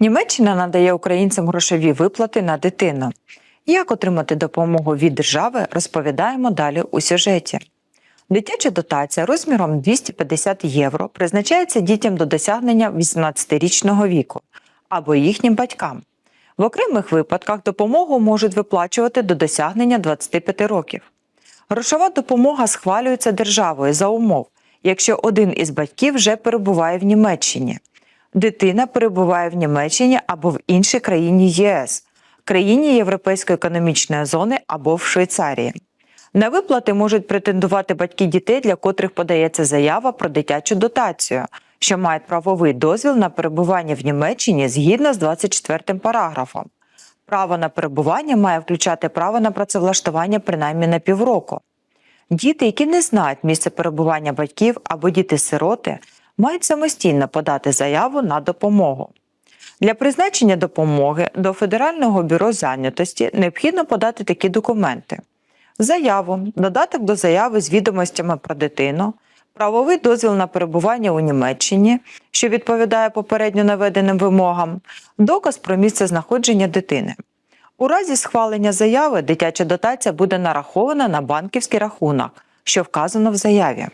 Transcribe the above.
Німеччина надає українцям грошові виплати на дитину. Як отримати допомогу від держави, розповідаємо далі у сюжеті. Дитяча дотація розміром 250 євро призначається дітям до досягнення 18-річного віку або їхнім батькам. В окремих випадках допомогу можуть виплачувати до досягнення 25 років. Грошова допомога схвалюється державою за умов, якщо один із батьків вже перебуває в Німеччині. Дитина перебуває в Німеччині або в іншій країні ЄС, країні Європейської економічної зони або в Швейцарії. На виплати можуть претендувати батьки дітей, для котрих подається заява про дитячу дотацію, що мають правовий дозвіл на перебування в Німеччині згідно з 24 параграфом. Право на перебування має включати право на працевлаштування принаймні на півроку. Діти, які не знають місце перебування батьків або діти-сироти, мають самостійно подати заяву на допомогу. Для призначення допомоги до Федерального бюро зайнятості необхідно подати такі документи: заяву, додаток до заяви з відомостями про дитину, правовий дозвіл на перебування у Німеччині, що відповідає попередньо наведеним вимогам, доказ про місце знаходження дитини. У разі схвалення заяви дитяча дотація буде нарахована на банківський рахунок, що вказано в заяві.